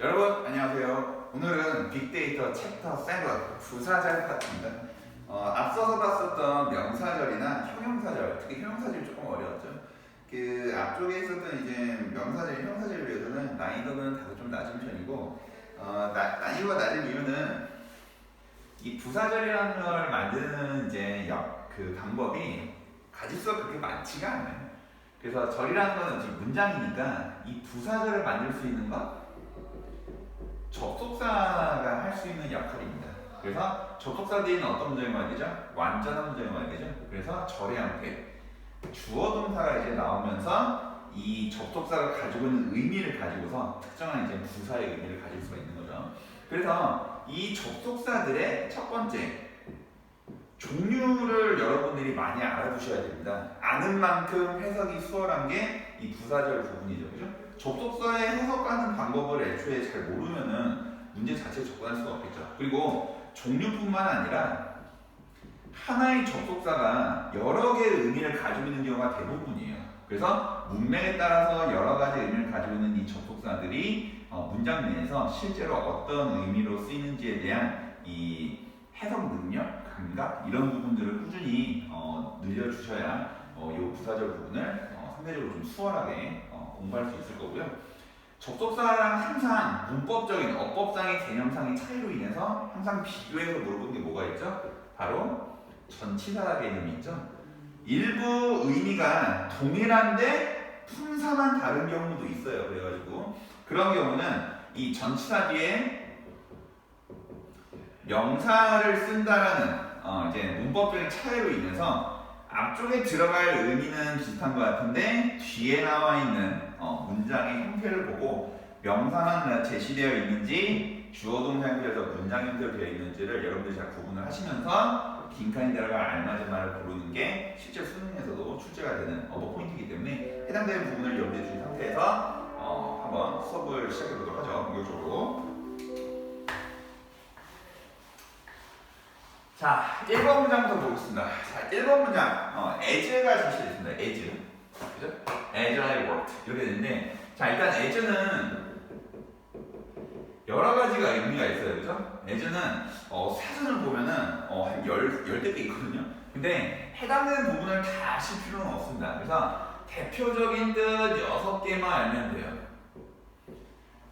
여러분 안녕하세요. 오늘은 빅데이터 챕터 7 부사절 파트입니다. 어, 앞서서 봤었던 명사절이나 형용사절, 특히 형용사절이 조금 어려웠죠. 그 앞쪽에 있었던 이제 명사절, 형용사절에 비해서는 난이도는 다소 좀 낮은 편이고 어, 나, 난이도가 낮은 이유는 이 부사절이라는 걸 만드는 이제 역, 그 방법이 가짓수가 그렇게 많지가 않아요. 그래서 절이라는 거는 지금 문장이니까 이 부사절을 만들 수 있는 건 접속사가 할 수 있는 역할입니다. 그래서 접속사 뒤에는 어떤 문장이 와야 되죠? 완전한 문장이 와야 되죠. 그래서 절의 형태 주어 동사가 이제 나오면서 이 접속사가 가지고 있는 의미를 가지고서 특정한 이제 부사의 의미를 가질 수가 있는 거죠. 그래서 이 접속사들의 첫 번째 종류를 여러분들이 많이 알아두셔야 됩니다. 아는 만큼 해석이 수월한 게 이 부사절 부분이죠. 그죠? 접속사의 해석하는 방법을 애초에 잘 모르면은 문제 자체에 접근할 수가 없겠죠. 그리고 종류뿐만 아니라 하나의 접속사가 여러 개의 의미를 가지고 있는 경우가 대부분이에요. 그래서 문맥에 따라서 여러 가지 의미를 가지고 있는 이 접속사들이 어, 문장 내에서 실제로 어떤 의미로 쓰이는지에 대한 이 해석 능력, 감각 이런 부분들을 꾸준히 어, 늘려주셔야 어, 이 부사절 부분을 어, 상대적으로 좀 수월하게 어, 공부할 수 있을 거고요. 접속사랑 항상 문법적인 어법상의 개념상의 차이로 인해서 항상 비교해서 물어보는 게 뭐가 있죠? 바로 전치사 개념이 있죠. 일부 의미가 동일한데 품사만 다른 경우도 있어요. 그래가지고 그런 경우는 이 전치사 뒤에 명사를 쓴다라는 어, 이제 문법적인 차이로 인해서 앞쪽에 들어갈 의미는 비슷한 것 같은데 뒤에 나와 있는 어, 문장의 형태를 보고 명사만 제시되어 있는지 주어 동사 형태에서 문장 형태로 되어 있는지를 여러분들이 잘 구분을 하시면서 빈칸이 들어갈 알맞은 말을 고르는 게 실제 수능에서도 출제가 되는 어법 포인트이기 때문에 해당되는 부분을 염두에 두신 상태에서 어, 한번 수업을 시작해 보도록 하죠. 본격적으로. 자, 1번 문장부터 보겠습니다. 자, 1번 문장. 어, as가 제시됐습니다. as. 그죠? as I worked. 이렇게 되는데, 자, 일단 as는 여러 가지가 의미가 있어요. 그죠? as는 어, 사전을 보면은 어, 한 열, 열댓 개 있거든요. 근데 해당되는 부분을 다 아실 필요는 없습니다. 그래서 대표적인 뜻 여섯 개만 알면 돼요.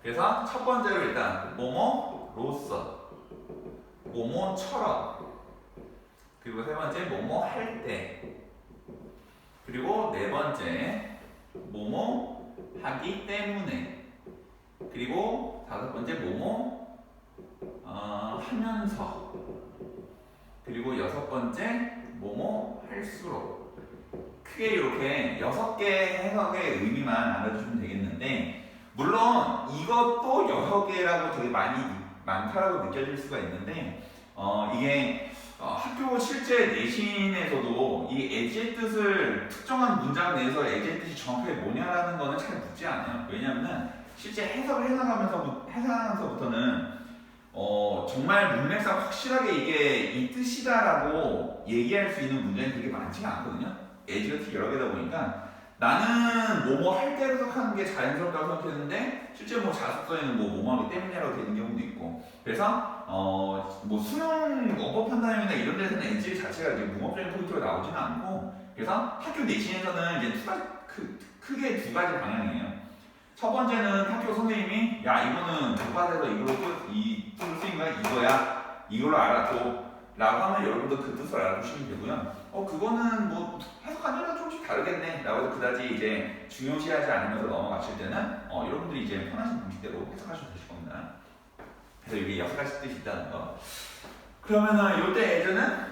그래서 첫 번째로 일단 뭐뭐로서 뭐뭐처럼 그리고 세 번째 뭐뭐 할 때. 그리고 네 번째 뭐뭐 하기 때문에. 그리고 다섯 번째 뭐뭐 어, 하면서. 그리고 여섯 번째 뭐뭐 할수록. 크게 이렇게 여섯 개 해석의 의미만 알아주시면 되겠는데 물론 이것도 여러 개라고 되게 많이 많다라고 느껴질 수가 있는데 어, 이게 어, 학교 실제 내신에서도 이 에지의 뜻을 특정한 문장 내에서 에지의 뜻이 정확하게 뭐냐라는 거는 잘 묻지 않아요. 왜냐하면 실제 해석을 해나가면서 해나가면서부터는 어, 정말 문맥상 확실하게 이게 이 뜻이다라고 얘기할 수 있는 문장이 되게 많지가 않거든요. 에지가 특히 여러 개다 보니까 나는 뭐뭐 할 때로 해석하는 게 자연스럽다고 생각했는데 실제 뭐 자습서에는 뭐 뭐뭐하기 때문이라고 되는 경우도 있고 그래서 어 뭐 수능 어법 판단형이나 이런 데서는 엔지 자체가 이제 문법적인 포인트로 나오지는 않고 그래서 학교 내신에서는 이제 두 가지 크, 크게 두 가지 방향이에요. 첫 번째는 학교 선생님이 야 이거는 교과서에서 이걸로 뜻, 이 쓰인 거야 이거야 이걸로 알아둬 라고 하면 여러분도 그 뜻을 알아두시면 되고요. 어 그거는 뭐 해석하느라 조금씩 다르겠네 라고 해서 그다지 이제 중요시하지 않으면서 넘어가실 때는 어 여러분들이 이제 편하신 방식대로 해석하셔도 겁니다. 그래서 이게 여섯 가지 뜻이 있다는 거. 그러면은 이때 예전은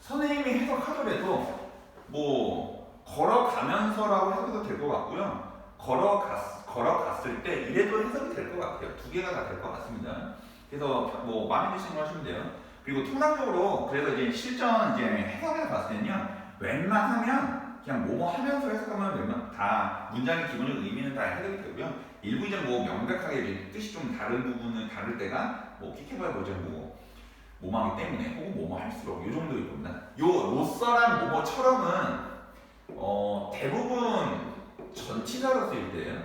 선생님이 해석하더라도 뭐 걸어가면서라고 해석해도 될 것 같고요. 걸어갔 걸어갔을 때 이래도 해석이 될 것 같아요. 두 개가 다 될 것 같습니다. 그래서 뭐 마음에 드시는 거 하시면 돼요. 그리고 통상적으로 그래서 이제 실전 이제 해석을 봤을 때는요. 웬만하면 그냥 뭐뭐 하면서 해석하면 웬만 다 문장의 기본적 의미는 다 해석이 되고요. 일부 이제 뭐 명백하게 뜻이 좀 다른 부분은 다를 때가 뭐 킥해봐야 보죠 뭐 뭐뭐하기 때문에 혹은 뭐뭐 할수록 요 정도일 겁니다. 요 로서란 뭐뭐처럼은 어 대부분 전치사로 쓰일 때예요.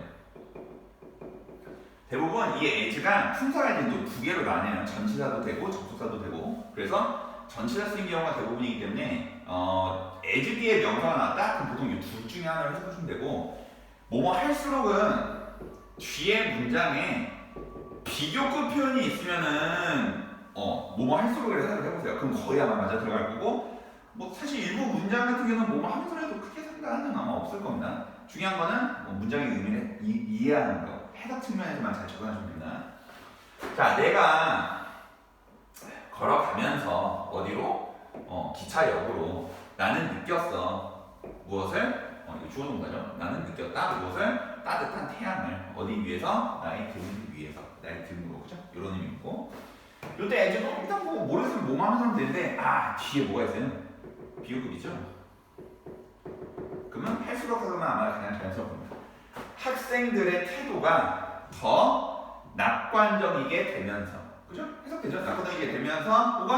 대부분 이 as가 품사가 이제 또두 개로 나뉘어요. 전치사도 되고 접속사도 되고. 그래서 전치사 쓰는 경우가 대부분이기 때문에 어, as 뒤에 명사가 나왔다? 그럼 보통 이 둘 중에 하나를 해주시면 되고 뭐뭐 할수록은 뒤에 문장에 비교급 표현이 있으면은 어 뭐뭐 할 수록을 해석을 해보세요. 그럼 거의 아마 맞아 들어갈 거고 뭐 사실 일부 문장 같은 경우는 뭐뭐 하면서 해도 크게 상관은 아마 없을 겁니다. 중요한 거는 뭐 문장의 의미를 이, 이해하는 거 해석 측면에서만 잘 적용하시면 됩니다. 자 내가 걸어가면서 어디로 어, 기차역으로 나는 느꼈어 무엇을 어, 이거 주어 동사죠. 나는 느꼈다 무엇을 따뜻한 태양을 어디 위에서 나의 등 위에서 나의 등으로 그죠? 이런 의미고 요때 애들도 일단 뭐 모르겠으면 뭐만 하면 되는데 아 뒤에 뭐가 있어요? 비교급이죠. 그러면 할수록 하면 아마 그냥 자연스러울 겁니다. 학생들의 태도가 더 낙관적이게 되면서 그죠? 해석되죠? 낙관적이게 되면서 혹은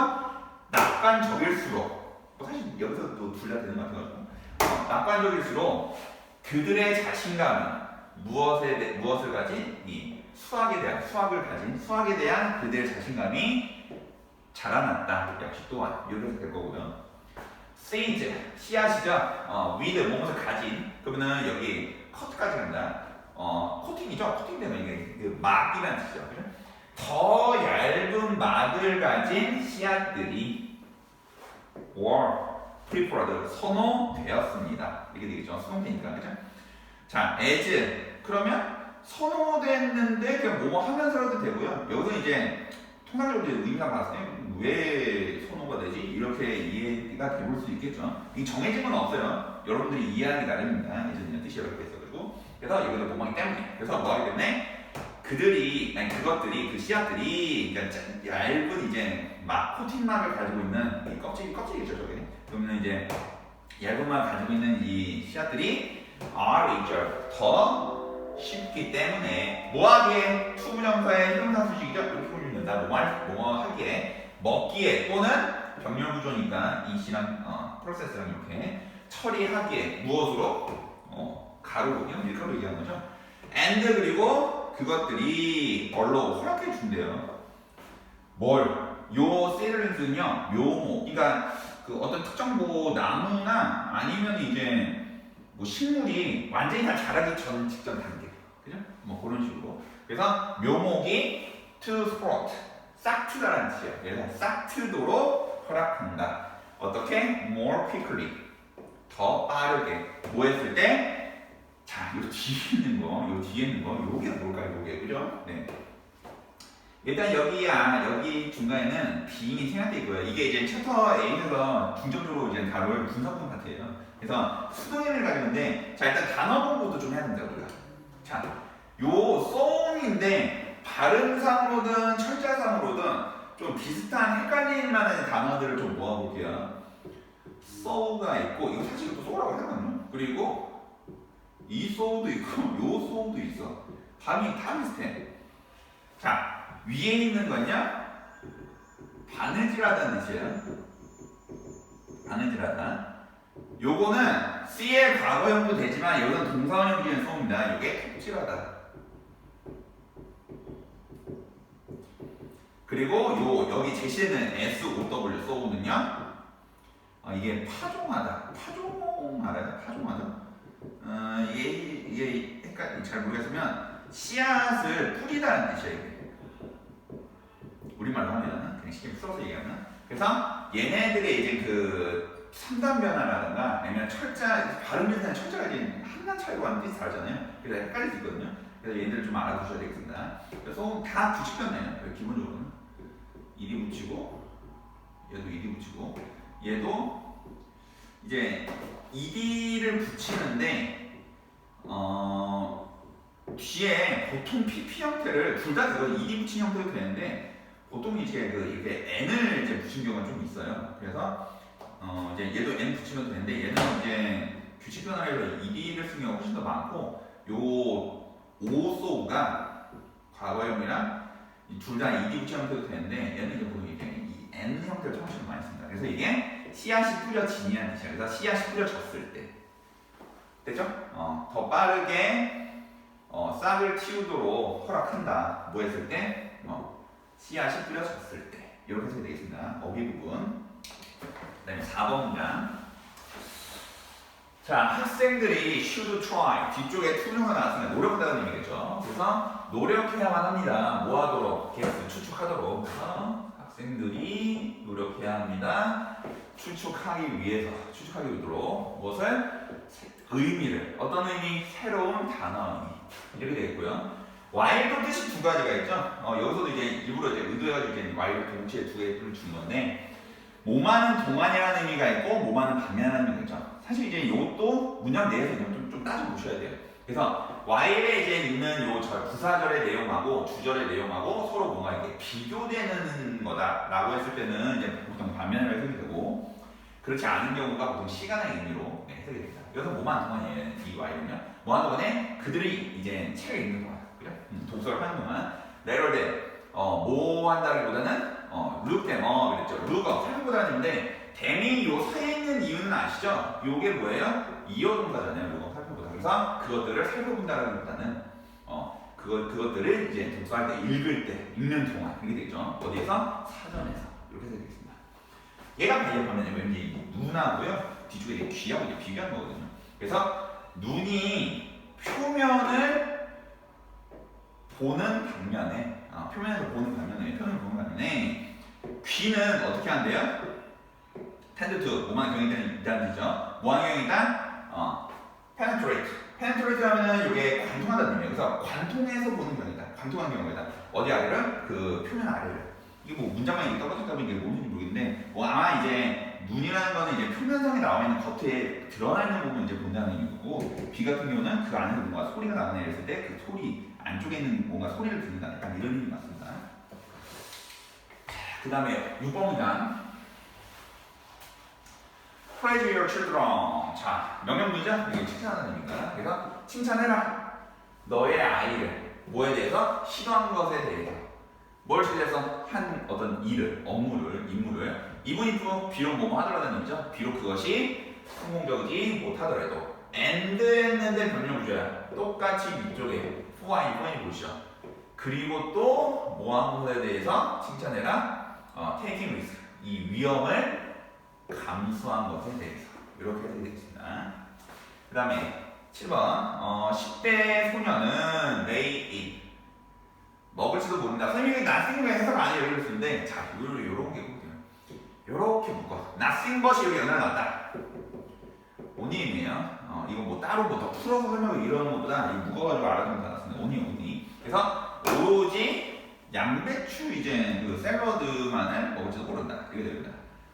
낙관적일수록 뭐 사실 여기서 또 둘 다 되는 것 같아가지고 어, 낙관적일수록 그들의 자신감은 무엇에 대, 무엇을 가진 이 수학에 대한 수학을 가진 수학에 대한 그들의 자신감이 자라났다. 역시 또한 이렇게 될 거고요. seed 씨앗이죠. 어, with 무엇을 가진 그러면은 여기 컷까지 간다. 어, 코팅이죠. 코팅되면 이게 그 막이라는 뜻이죠. 그죠? 더 얇은 막을 가진 씨앗들이 were preferred 선호되었습니다. 이렇게 되겠죠. 수동태니까 그죠? 자, as 그러면 선호됐는데 그냥 뭐뭐 하면서라도 되고요. 여기서 이제 통상적으로 봤을 때왜 선호가 되지? 이렇게 이해가 돼볼 수 있겠죠. 이 정해진 건 없어요. 여러분들이 이해하기 나름입니다. 예전에 뜻이 이렇게 있어가지고 그래서 여기서 뭐하기 때문에 그래서 뭐하기 때문에 그들이 아니 그것들이 그 씨앗들이 그러니까 짜- 얇은 이제 막 코팅막을 가지고 있는 이 껍질 껍질이죠 저게 그러면 이제 얇은 막을 가지고 있는 이 씨앗들이 easier 더 쉽기 때문에 뭐하기에? 투부정사의 형사 수식이죠? 이렇게 보여줍니다. 뭐할 뭐 하기에? 먹기에 또는 병렬 구조니까 이 씨랑 어, 프로세스랑 이렇게 처리하기에 무엇으로? 어, 가루군요 밀가루 얘기하는 거죠. And 그리고 그것들이 뭘로 허락해 준대요. 뭘? 요 세를는요. 묘목. 그러니까 그 어떤 특정 뭐 나무나 아니면 이제 뭐 식물이 완전히 다 자라기 전 직전 단계. 그죠? 뭐 그런 식으로. 그래서 묘목이 to sprout. 싹트다라는 뜻이에요. 그래서 싹트도록 허락한다. 어떻게? more quickly. 더 빠르게. 뭐 했을 때? 자, 요 뒤에 있는 거, 요 뒤에 있는 거, 요게 뭘까요, 요게, 그죠? 네. 일단 여기야, 여기 중간에는 빙이 생략돼 있고요. 이게 이제 챕터 8에서 중점적으로 이제 다룰 분석분 같아요. 그래서 수동의미를 가지는데, 자, 일단 단어 공부도 좀 해야 된다, 우리가. 자, 요 쏘음인데, 발음상으로든 철자상으로든 좀 비슷한 헷갈릴 만한 단어들을 좀 모아볼게요. 소가 있고, 이거 사실 또 소라고 하거든요. 그리고 이 소우도 있고 요 소우도 있어. 밤이 다 비슷해. 자 위에 있는 거냐? 바느질하다는 뜻이에요. 바느질하다. 요거는 C의 과거형도 되지만 여기는 동사원형 기준 소우입니다. 요게 톱질하다. 그리고 요 여기 제시되는 SOW 소우는요. 어, 이게 파종하다. 파종 알아요? 파종하다. 어, 이게 이게 헷갈 잘 모르겠으면 씨앗을 뿌리다는 뜻이에요. 우리말로 하면 그냥 쉽게 풀어서 얘기하면 그래서 얘네들의 이제 그 삼단 변화라든가 아니면 철자 발음 비슷한 철자가 이제 한단 하는 뜻이 다르잖아요. 그래서 헷갈릴 수 있거든요. 그래서 얘네들 좀 알아두셔야 되겠습니다. 그래서 다 부식 변화예요. 기본적으로는 이리 붙이고 얘도 이리 붙이고 얘도 이제 ED를 붙이는데 어 뒤에 보통 PP 형태를 둘다 그거 ED 붙인 형태도 되는데 보통 이제 그 이렇게 N을 이제 붙인 경우가 좀 있어요. 그래서 어 이제 얘도 N 붙이면 되는데 얘는 이제 규칙 변화에서 ED를 쓰는 경우가 훨씬 더 많고 요 오소가 과거형이랑 둘다 ED 붙인 형태도 되는데 얘는 이제 보통 이렇게 이 N 형태를 훨씬 많이 씁니다. 그래서 이게 씨앗이 뿌려지니라는 뜻이야. 그래서 씨앗이 뿌려졌을 때. 됐죠? 어, 더 빠르게 어, 싹을 틔우도록 허락한다. 뭐 했을 때? 어, 씨앗이 뿌려졌을 때. 이렇게 해석이 되겠습니다. 어휘 부분. 그 다음에 4번 문장. 자, 학생들이 should try. 뒤쪽에 투명가 나왔으면 노력한다는 의미겠죠. 그래서 노력해야만 합니다. 뭐 하도록? 계속 추측하도록. 그래서 학생들이 노력해야 합니다. 추측하기 위해서, 추측하기 위도록 무엇을? 의미를. 어떤 의미? 새로운 단어 의미. 이렇게 되겠고요. While도 뜻이 두 가지가 있죠. 어, 여기서도 이제 일부러 이제 의도해가지고 이제 while 동시에 두 개를 준 건데, 몸하는 동안이라는 의미가 있고, 몸하는 반면이라는 의미가 있죠. 사실 이제 이것도 문장 내에서 좀, 좀 따져 보셔야 돼요. 그래서 while에 이제 있는 요 절, 부사절의 내용하고 주절의 내용하고 서로 뭔가 이렇게 비교되는 거다라고 했을 때는 이제 보통 반면으로 해석이 되고 그렇지 않은 경우가 보통 시간의 의미로 네, 해석이 됩니다. 여기서 뭐만 동안이에요. 이 while은요. 뭐하는 동안에 그들이 이제 책을 읽는 동안, 독서를 하는 동안 내럴 때, 어, 뭐 한다기보다는 어, look 그랬죠. look up 살펴보다는데 댐이 요 서에 있는 이유는 아시죠? 요게 뭐예요? 이어 동사잖아요. 요거 살펴보다. 그래서 그것들을 살펴본다라기보다는 어 그것 그것들을 이제 독서할 때 읽을 때 읽는 동안 그게 되죠. 어디에서 사전에서 이렇게 되겠습니다. 얘가 비교하면 왠지 눈하고요 뒤쪽에 이제 귀하고 이제 비교하는 거거든요. 그래서 눈이 표면을 보는 방면에 아, 표면에서 보는 방면에 표면을 보는 방면에 귀는 어떻게 한대요? tend to 있다는 뜻이죠. 경향이다? 어, penetrate. penetrate 하면은 이게 관통한다는 의미예요. 그래서 관통해서 보는 경우이다. 관통하는 경우이다. 어디 아래를? 그 표면 아래를. 이게 뭐 문장만 이렇게 떨어졌다 보니 이게 뭔지 모르겠는데 뭐 아마 이제 눈이라는 거는 이제 표면상에 나와 있는 겉에 드러나 있는 부분 이제 본다는 의미고 귀 같은 경우는 그 안에서 뭔가 소리가 나거나 이랬을 때 그 소리 안쪽에 있는 뭔가 소리를 듣는다. 약간 이런 의미 맞습니다. 그 다음에 6번 문장. praise your children. 자, 명령문이죠? 이게 칭찬하는 의미입니다. 그래서 칭찬해라. 너의 아이를 뭐에 대해서 시도한 것에 대해서 뭘 시도해서 한 어떤 일을, 업무를, 임무를 이분 이프 비록 뭐뭐 하더라는 의미죠. 비록 그것이 성공적이지 못하더라도 and 했는데 변형주야. 똑같이 위쪽에 for와 이번이 보시죠. 그리고 또 뭐한 것에 대해서 칭찬해라. 어, taking risk. 이 위험을 감수한 것에 대해서 이렇게 되겠습니다. 그 다음에 7번 어, 10대 소녀는 lay it 먹을지도 모른다. 선생님이 nothing을 해석 아니에요. 이렇게 쓰는데 자, 요런, 요런 게 있거든요. 요렇게 묶어. nothing but이 여기 연락 나왔다. 온이임이에요. 어, 이거 뭐 따로 뭐 더 풀어서 설명을 이러는 것보다 이 묶어가지고 알아두면 온이, 온이. 그래서 오로지 양배추 이제 그 샐러드만을 먹을지도 모른다. 이게 됩니다.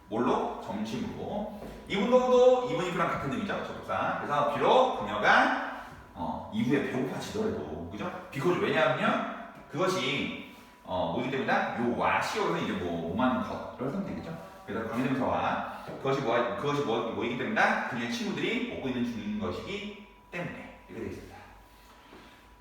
뭘로? 점심으로. 이분도 이분이랑 같은 의미죠. 접속사. 그래서 비록 그녀가 어, 이후에 배고파지더라도 그죠? 비코즈 왜냐하면 그것이 어, 뭐기 때문에 요 와시오는 이제 뭐 오만 것 이런 하면 되겠죠. 그래서 관계대명사와 그것이 뭐 그것이 뭐 뭐이기 때문에 그녀의 친구들이 먹고 있는 중인 것이기 때문에 이렇게 되겠습니다.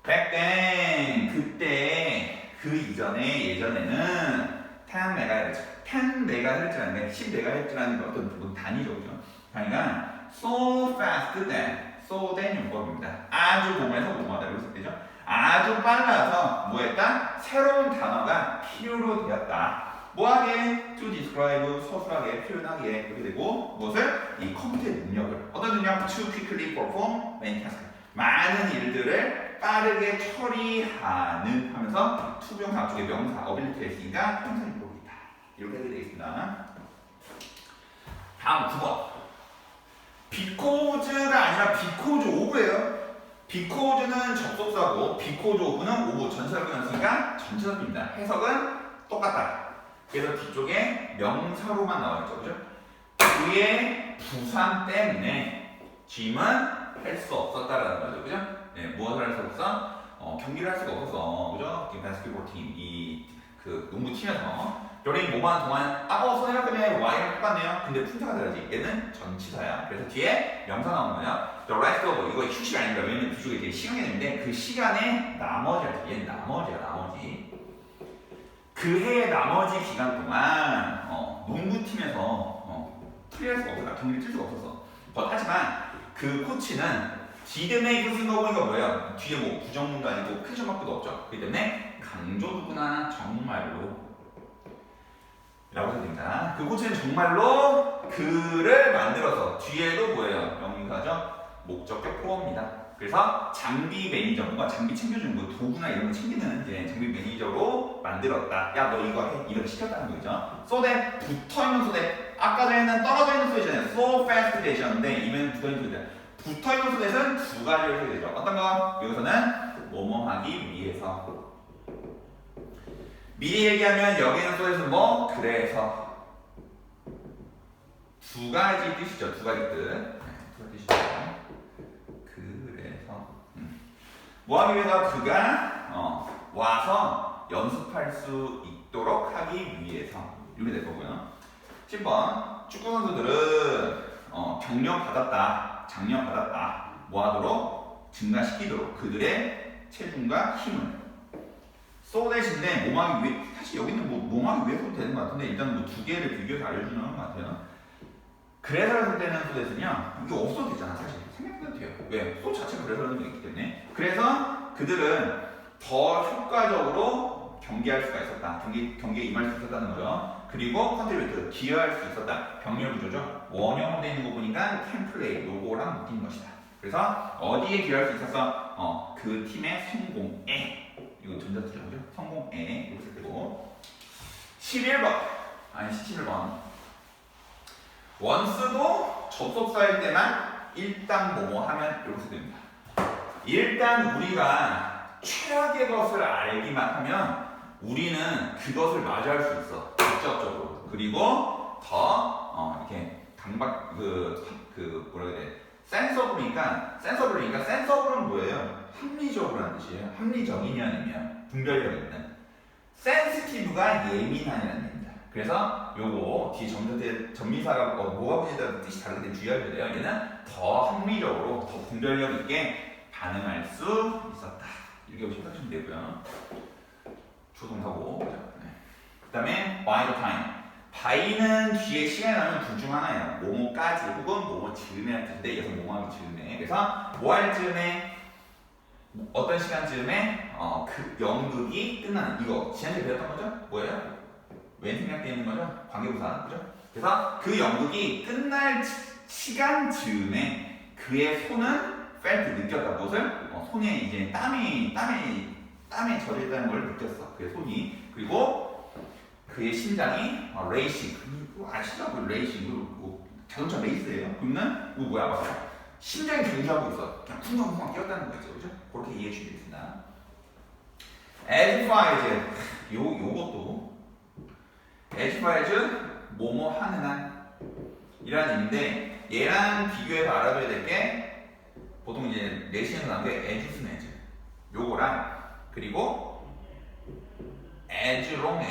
Then 그때 그 이전에 예전에는 10 메가헤르츠 10 메가헤르츠라는 게 10 메가헤르츠라는 게 어떤 뭐 단위죠, 그죠? 단위가 so fast that, so that 용법입니다. 아주 공에서 공하다 이렇게 되죠. 아주 빨라서 뭐했다? 새로운 단어가 필요로 되었다. 뭐하게? to describe 서술하게 표현하기에 이렇게 되고 무엇을? 이 컴퓨터의 능력을 어떤 능력? to quickly perform many tasks 많은 일들을 빠르게 처리하는 하면서 투병사 앞쪽에 명사 어빌리티가 있으니까 형사인 법이다. 이렇게 되겠습니다. 다음 9번. 비코즈가 아니라 비코즈 오브예요. 비코즈는 접속사고 비코즈 오브는 오브 전체를 끊었으니까 전체적입니다. 해석은 똑같다. 그래서 뒤쪽에 명사로만 나와있죠. 그죠? 그의 부산 때문에 짐은 할 수 없었다라는 거죠. 그죠? 네, 무엇을 할 수 없어? 어, 경기를 할 수가 없어서 그죠? 이 바스켓볼 팀, 이 그 농구 팀에서 여린 뭐만 동안 아, 어, 손해라면 Y랑 똑같네요. 근데 품사가 다르지. 얘는 전치사야. 그래서 뒤에 명사 나오는 거야. The rest of 이거 휴식 아닙니다. 왜냐면 뒤쪽에 이게 시간이 있는데 그 시간에 나머지야. 얘는 나머지야, 나머지. 그 해의 나머지 기간 동안 어, 농구팀에서 어, 플레이할 수가 없었다. 경기를 뛸 수가 없었어. 어, 하지만 그 코치는 make 쓴거 보니까 뭐예요? 뒤에 뭐 부정문도 아니고 퀘션 마크도 없죠. 그렇기 때문에 강조구나 정말로 라고 됩니다. 그 코치는 정말로 그를 만들어서 뒤에도 뭐예요? 명사죠? 목적격 포함입니다. 그래서 장비 매니저, 뭔가 장비 챙겨주는 거, 도구나 이런 거 챙기는 이제 장비 매니저로 만들었다. 야, 너 이거 해. 이렇게 시켰다는 거죠. that 붙어 있는 that 아까 전에는 떨어져 있는 소리잖아요. so fast 대신인데 이면 붙어 있는 소리잖아요. 붙어 있는 that은 두 가지를 써야 되죠. 어떤 거? 여기서는 뭐뭐 하기 위해서. 미리 얘기하면 여기는 that은 뭐? 그래서. 두 가지 뜻이죠. 두 가지 뜻. 네, 두 가지 뜻이죠. 그래서 음. 뭐 하기 위해서 그가 어, 와서 연습할 수 있도록 하기 위해서 이렇게 될 거고요. 10번 축구 선수들은 어, 격려 받았다, 장려 받았다. 뭐 하도록? 증가시키도록. 그들의 체중과 힘을. 쏟아내신데 몸하기 위해 사실 여기는 뭐 몸하기 위해서도 되는 것 같은데 일단 뭐 두 개를 비교해서 알려주는 것 같아요. 그래서 할 때는 소대는요 이게 없어도 되잖아 사실. 생각해도 돼요. 왜? 소 자체가 그래서 하는 게 있기 때문에. 그래서 그들은 더 효과적으로 경기할 수가 있었다. 경기, 경기에 임할 수 있었다는 거죠 그리고 컨트리뷰트 기여할 수 있었다. 병렬 구조죠. 원형으로 되어 있는 거 보니까 템플레이 요거랑 묶인 것이다. 그래서 어디에 기여할 수 있었어? 어, 그 팀의 성공에. 이거 전자투자죠? 성공에. 이렇게 쓸 때고 11번. 아니 17번. 원스도 접속사일 때만 일단 뭐뭐 하면 이렇게 됩니다. 일단 우리가 최악의 것을 알기만 하면 우리는 그것을 마주할 수 있어. 직접적으로. 그리고 더 어, 이렇게 강박 그, 그 뭐라 돼? 센서블이니까 센서블이니까 센서블은 뭐예요? 합리적으로라는 뜻이에요. 합리적이냐면 분별력 있는. 센시티브가 예민한이라는 뜻입니다. 그래서 요거 뒤에 전미사, 전미사가 어, 뭐가 붙이다는 뜻이 되면 주의하셔야 돼요. 얘는 더 합리적으로 더 분별력 있게 반응할 수 있었다. 이렇게 생각하시면 되고요. 조동사고. 네. 그 다음에 by the time. by는 뒤에 시간이 나면 둘중 하나예요. 뭐뭐까지 혹은 뭐뭐 즈음이라는 뜻인데 여기서 뭐뭐하기 즈음에. 그래서 뭐 할 즈음에 어떤 시간 즈음에 어, 그 연극이 끝나는 이거 지난주에 배웠던 거죠? 뭐예요? 왜 생략되어 있는 거죠? 관계부사 그죠? 그래서 그 연극이 끝날 시- 시간 즈음에 그의 손은 felt 느꼈다 무엇을? 어, 손에 이제 땀이 땀이 땀에 젖어 있다는 걸 느꼈어 그의 손이 그리고 그의 심장이 어, 레이싱. 아시죠? 그 레이싱. 그 뭐, 자동차 레이스예요. 그러면 그 뭐야? 막 심장이 경주하고 있어. 그냥 쿵쾅쿵쾅 뛰었다는 거죠. 그죠? 그렇게 이해해 주시면 되겠습니다. As 요, 요것도. As 뭐뭐 하는 한 이라는 의미인데 얘랑 비교해서 알아둬야 될 게 보통 이제 내신에서 나온 게 as 요거랑 그리고 as long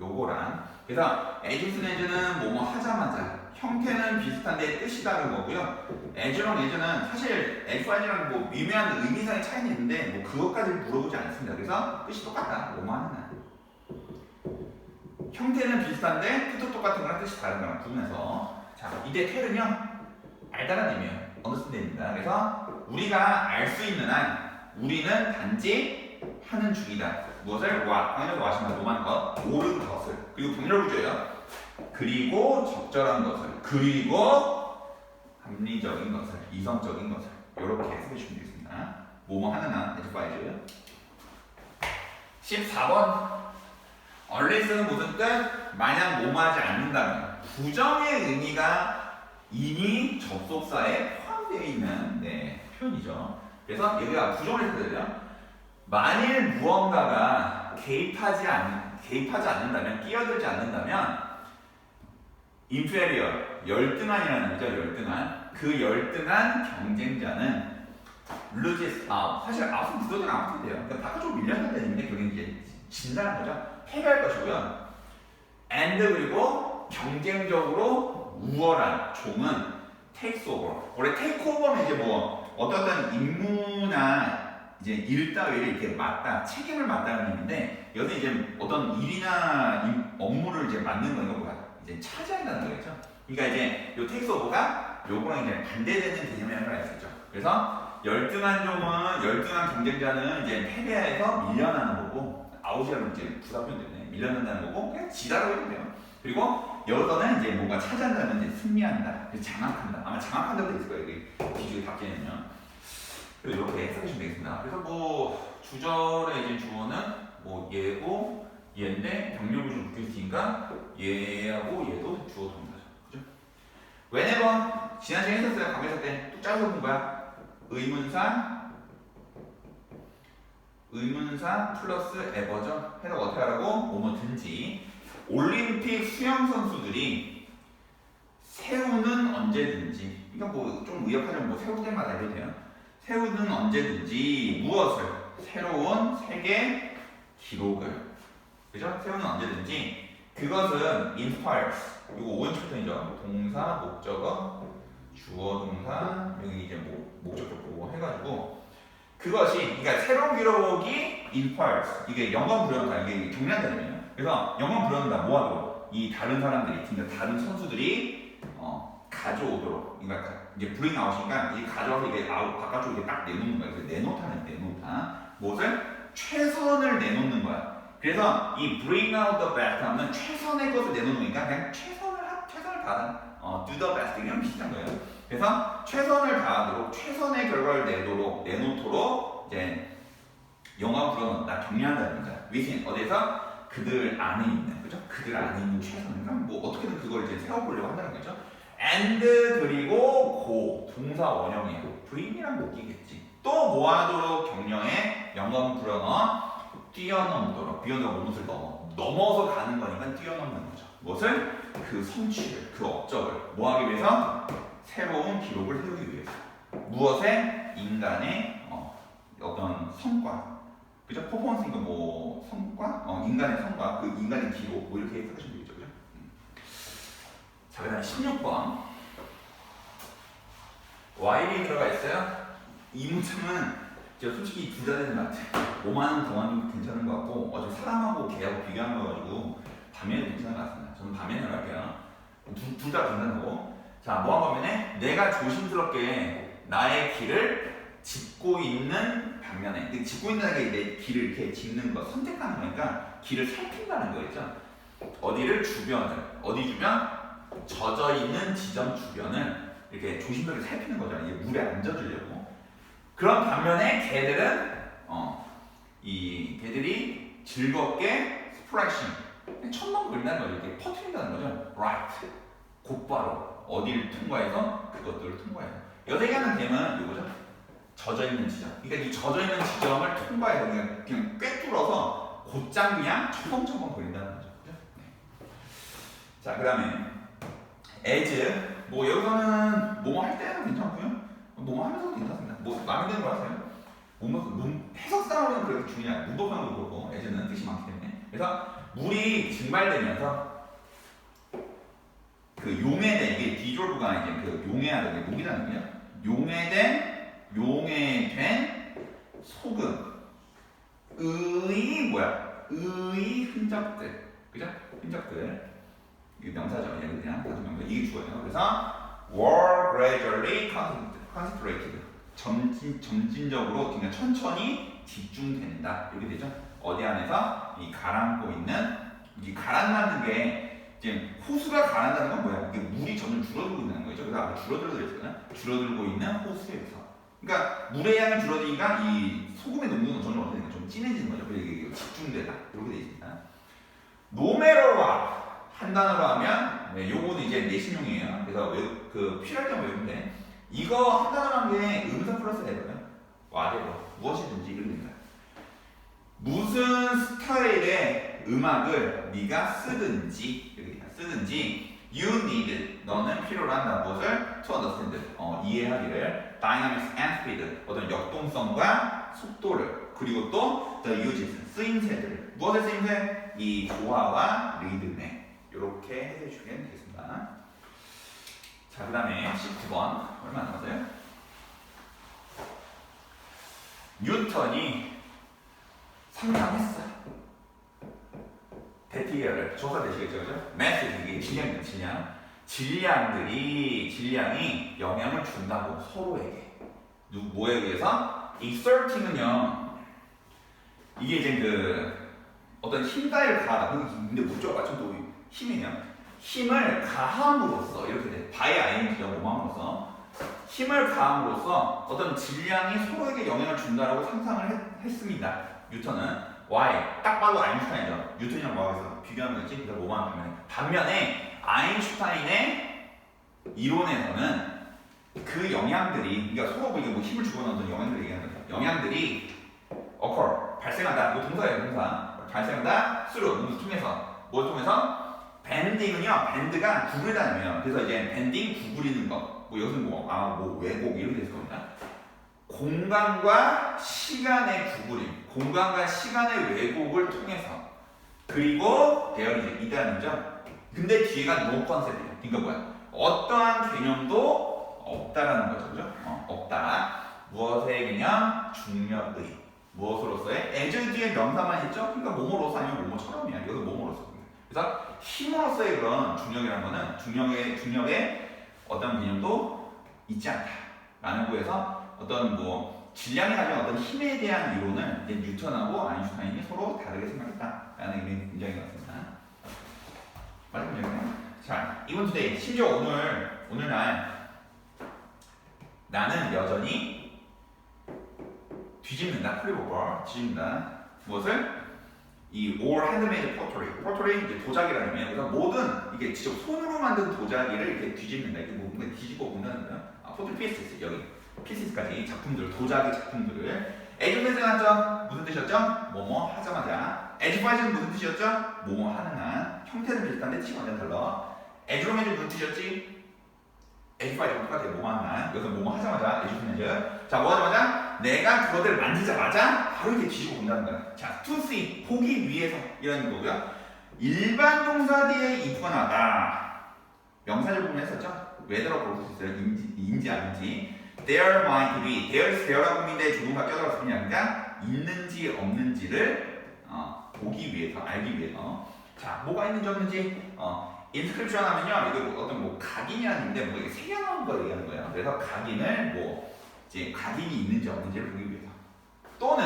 요거랑 그래서 soon as는 뭐뭐 하자마자 형태는 비슷한데 뜻이 다른 거고요. Long as는 사실 as랑 뭐 미묘한 의미상의 차이는 있는데 뭐 그것까지 물어보지 않습니다. 그래서 뜻이 똑같다. 뭐뭐 하는 한 형태는 비슷한데 뜻도 똑같은 거랑 뜻이 다른 거랑 구분해서. 자 이때 텔은요 알다는 의미예요. 언더스탠드입니다. 그래서 우리가 알 수 있는 한 우리는 단지 하는 중이다 무엇을? 와 방금 와시면 노만 것 옳은 것을. 그리고 분열 구조예요. 그리고 적절한 것을. 그리고 합리적인 것을 이성적인 것을. 이렇게 해석해 주시면 되겠습니다. 뭐뭐 한 에드바이즈 14번. 얼리스는 무슨 뜻? 만약 뭐뭐하지 않는다면 부정의 의미가 이미 접속사에 포함되어 있는 네, 표현이죠. 그래서 여기가 부정을 했거든요. 만일 무언가가 개입하지 않 개입하지 않는다면 끼어들지 않는다면 inferior 열등한이라는 의미죠. 열등한 그 열등한 경쟁자는 loses out 사실 out은 부도는 아웃이 돼요. 그러니까 바깥으로 밀려나는 데인데 그게 이제 진다는 거죠. 패배할 것이고요. and 그리고 경쟁적으로 우월한 종은 over. 원래 over는 이제 뭐 어떤 임무나 이제 일 따위를 이렇게 맡다 책임을 맡다는 의미인데 여기 이제 어떤 일이나 임- 업무를 이제 맡는 거니까 뭐야 이제 차지한다는 거겠죠. 그러니까 이제 요 takes over가 요거랑 이제 반대되는 개념이라는 걸 알 수 있죠. 그래서 열등한 종은 열등한 경쟁자는 이제 패배해서 밀려나는 거고 아웃이라면 이제 부사표 때문에 밀려난다는 거고 그냥 지다라고 해도 돼요. 그리고 여기서는 이제 뭔가 차지한다면 이제 승리한다, 장악한다. 아마 장악한다고 돼 있을 거예요. 여기 기준이 바뀌면요. 이렇게 해석하시면 되겠습니다. 그래서 뭐 주절의 이제 주어는 뭐 얘고 얘인데 병력을 좀 묶였으니까 얘하고 얘도 주어 동사죠. 그죠? whenever 지난 시간에 했었어요. 관계사 때또 짜서 본 거야. 의문사 의문사 플러스 에버죠. 해석 어떻게 하라고? 뭐뭐든지 올림픽 수영 선수들이 세우는 언제든지 이거 뭐좀 의역하자면 뭐 세울 때마다 해도 돼요. 세우는 언제든지 무엇을 새로운 세계 기록을 그죠? 세우는 언제든지 그것은 inspires 이거 오른쪽 패턴이죠. 동사 목적어 주어 동사 여기 이제 뭐 목적격 보고 해가지고 그것이 그러니까 새로운 기록이 inspires 이게 영광 부여한다 이게 경량단이에요. 그래서 영광 부여한다 뭐하도록 이 다른 사람들이 그러니까 다른 선수들이 어, 가져오도록 그러니까 가- 이제 브링 아웃이니까 이 가져와서 이게 아웃 바깥쪽으로 이렇게 딱 내놓는 거야. 그래서 내놓다는 내놓다 무엇을 최선을 내놓는 거야. 그래서 이 bring out the best 하면 최선의 것을 내놓으니까 그냥 최선을 하, 최선을 다하는 어, do the best 이랑 비슷한 거예요. 그래서 최선을 다하도록 최선의 결과를 내도록 내놓도록 이제 영화 불어넣는다 격려한다는 거야. 위신 어디에서 그들 안에 있는 그죠? 그들 안에 있는 최선. 그럼 뭐 어떻게든 그걸 이제 세워보려고 한다는 거죠. And 그리고 고 동사 원형이에요. bring이랑 묶이겠지. 또 모아도록 격려해 영감 불어넣어 뛰어넘도록 비언더 무엇을 넘어 넘어서 가는 거니까 뛰어넘는 거죠. 무엇을 그 성취를 그 업적을 뭐하기 위해서 새로운 기록을 세우기 위해서 무엇에 인간의 어, 어떤 성과 그죠? 퍼포먼스인가 뭐 성과 어, 인간의 성과 그 인간의 기록 뭐 이렇게 해석하시면 되겠죠, 그죠? 음. 자 그 다음 16번 while이 들어가 있어요. 이 문장은 제가 솔직히 둘다 되는 것 같아요. 5만 원 동안도 괜찮은 것 같고 어제 사람하고 개하고 비교한 거 가지고 밤에는 괜찮은 것 같습니다. 저는 밤에는 할게요. 둘 다 괜찮고 자 뭐한 거면에 내가 조심스럽게 나의 길을 짚고 있는 반면에 근데 짚고 있는 게 내 길을 이렇게 짚는 거 선택하는 거니까 길을 살핀다는 거겠죠. 어디를 주변을 어디 주변 젖어 있는 지점 주변을 이렇게 조심스럽게 살피는 거죠. 이게 물에 안 젖으려고. 그런 반면에 개들은 어, 이 개들이 즐겁게 스프라이싱 천만 걸린다는 거죠. 이렇게 퍼트린다는 거죠. right 곧바로 어디를 통과해서 그것들을 통과해서 여대기하는 뱀은 이거죠. 젖어 있는 지점. 그러니까 이 젖어 있는 지점을 통과해서 그냥 그냥 꿰뚫어서 곧장 그냥 첨벙첨벙 걸린다는 거죠. 그죠? 네. 자 그 다음에 as 뭐 여기서는 뭐뭐 할 때는 괜찮고요. 뭐뭐 하면서도 괜찮습니다. 뭐 마음에 드는 거 하세요. 뭐뭐 문 해석상으로는 그렇게 중요해요. 문법상으로 그렇고 as는 뜻이 많기 때문에. 그래서 물이 증발되면서 그 용해된 이게 디졸브가 이제 그 용해하다 게 목이라는 거예요. 용해된 용해된 소금의 뭐야? 의 흔적들, 그죠? 흔적들. 이게 명사죠. 얘는 그냥 다른 명사. 이게 주어요. 그래서 were gradually concentrated. 점진 점진적으로 그냥 천천히 집중된다. 이렇게 되죠. 어디 안에서 이 가라앉고 있는 이 가라앉는 게 이제 호수가 가라앉는 건 뭐야? 이게 물이 점점 줄어들고 있는 거죠. 그래서 아까 줄어들고 있잖아요. 줄어들고 있는 호수에서. 그러니까 물의 양이 줄어드니까 이 소금의 농도는 점점 어떻게 되냐? 좀 진해지는 거죠. 그래서 이게 집중되다. 이렇게 돼 있습니다. what 한 단어로 하면 네, 요거는 이제 내신용이에요. 그래서 외, 그 필요할 때만 외우면 돼. 이거 한 단어로 한게 음사 플러스 되거든. whatever 무엇이든지 이런 겁니다. 무슨 스타일의 음악을 네가 쓰든지 이렇게. 쓰든지 you need 너는 필요로 한다. 무엇을? to understand. 어, 이해하기를. dynamics and speed. 어떤 역동성과 속도를. 그리고 또 the uses. 쓰임새들을. 무엇의 쓰임새? 이 조화와 리듬에 이렇게 해석해 주시면 되겠습니다. 자 그 다음에 19번 얼마 남았어요? 뉴턴이 상상했어. 대티리어를 조사 되시겠죠, 그죠? 매스 이게 질량이죠, 질량. 질량들이 질량이 영향을 준다고 서로에게 누 뭐에 의해서? exerting은요. 이게 이제 그 어떤 힘가를 가하다. 근데 목적 맞춤 또 힘이냐? 힘을 가함으로써 이렇게 돼. 바의 아이니티가 모함으로써 힘을 가함으로써 어떤 질량이 서로에게 영향을 준다라고 상상을 했, 습니다 뉴턴은 why 딱 봐도 아인슈타인이죠. 뉴턴이랑 뭐하겠어? 비교하면 되지. 그래서 뭐만 반면에 반면에 아인슈타인의 이론에서는 그 영향들이 그러니까 서로 뭐 이게 뭐 힘을 어떤 영향들을 얘기하는 거죠. 영향들이 occur 발생하다. 이거 동사예요, 동사. 발생한다. through 통해서 뭘 통해서 밴딩은요, 밴드가 구부리다는 의미예요. 그래서 이제 밴딩 구부리는 거. 뭐 여기서 뭐, 아, 뭐 왜곡 이렇게 됐을 겁니다. 공간과 시간의 구부림, 공간과 시간의 왜곡을 통해서 그리고 대열이제 이단이죠. 근데 뒤에가 노 컨셉이에요. 그러니까 뭐야? 어떠한 개념도 없다라는 거죠, 그죠? 어, 없다. 무엇의 개념? 중력의. 무엇으로서의? 뒤에 명사만 있죠? 그러니까 뭐뭐로서 아니면 뭐뭐처럼이야. 여기서 뭐뭐로서. 그래서 힘으로서의 그런 중력이라는 거는 중력의 중력의 어떤 개념도 있지 않다라는 거에서 어떤 뭐 질량이 가진 어떤 힘에 대한 이론을 뉴턴하고 아인슈타인이 서로 다르게 생각했다라는 의미 굉장히 같습니다. 맞은 문제네요. 자, 이번 투데이 심지어 오늘 오늘날 나는 여전히 뒤집는다 플리버버 뒤집는다 무엇을 이 or handmade pottery pottery 이제 도자기라는 의미예요. 그래서 모든 이게 직접 손으로 만든 도자기를 이렇게 뒤집는다 이게 뭐 뭔가 뒤집어 거예요. 아, pottery pieces 여기 피시스까지 작품들 도자기 작품들을 에듀메이션 하죠 무슨 뜻이었죠? 뭐뭐 하자마자 에듀파이즈는 무슨 뜻이었죠? 뭐뭐 하는 한 형태는 비슷한데 뜻이 완전 달라 에듀로메이즈 무슨 뜻이었지? 에듀파이즈 똑같아요 뭐뭐 하는 한 여기서 뭐뭐 하자마자 에듀메이즈 자 뭐 하자마자 내가 그것을 만지자마자 바로 이렇게 뒤집어 본다는 거야. 자 to see 보기 위해서 이런 거고요. 일반 동사 뒤에 나다. 명사절 부분 했었죠? whether로 볼수 있어요? 인지, 인지 아닌지. There might be, there's there라고 하는데 조동사 껴들어서 그냥 그러니까 있는지 없는지를 어, 보기 위해서, 알기 위해서. 자, 뭐가 있는지 없는지, 어, inscription 하면요, 이게 뭐 어떤 뭐 각인이 아닌데 뭐 이게 새겨놓은 걸 얘기하는 거예요. 그래서 각인을 뭐 이제 각인이 있는지 없는지를 보기 위해서. 또는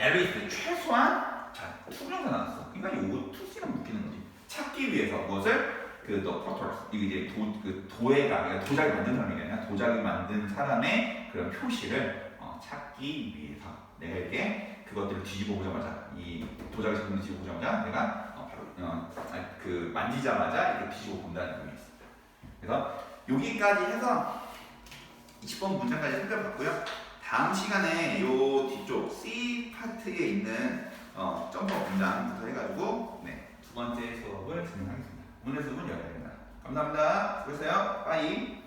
at least 최소한 자 투명사 나왔어. 그러니까 요거 투시랑 묶이는 거지. 찾기 위해서 무엇을 그더 포털스 이게 이제 도, 그 도예가 그러니까 도자기 만든 사람이 아니라 도자기 만든 사람의 그런 표시를 어, 찾기 위해서 내가 이렇게 그것들을 뒤집어 보자마자 이 도자기 작품을 뒤집어 보자마자 내가 어, 바로 어, 그 만지자마자 이렇게 뒤집어 본다는 의미 있습니다. 그래서 여기까지 해서 20번 문장까지 살펴봤고요. 다음 시간에 요 뒤쪽 C 파트에 있는 어, 점퍼 문장부터 해가지고 네, 두 번째 수업을 진행하겠습니다. 오늘 수업은 여기까지입니다. 감사합니다. 수고했어요. 빠이.